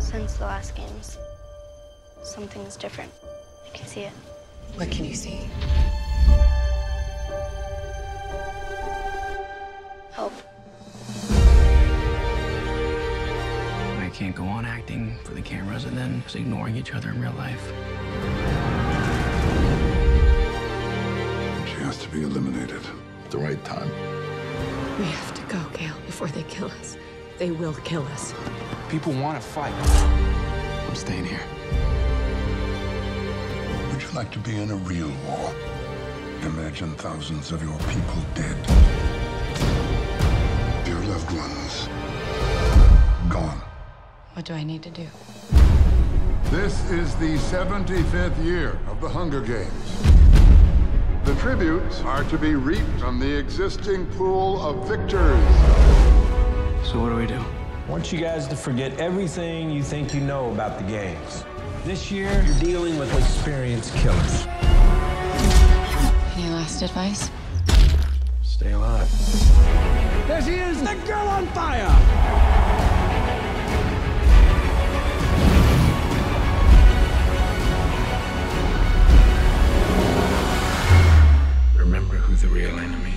Since the last games, something's different. I can see it. What can you see? Hope. I can't go on acting for the cameras and then just ignoring each other in real life. She has to be eliminated at the right time. We have to go, Gail, before they kill us. They will kill us. People want to fight. I'm staying here. Would you like to be in a real war? Imagine thousands of your people dead. Your loved ones gone. What do I need to do? This is the 75th year of the Hunger Games. The tributes are to be reaped from the existing pool of victors. So what do we do? I want you guys to forget everything you think you know about the games. This year, you're dealing with experienced killers. Any last advice? Stay alive. There she is, the girl on fire! Remember who the real enemy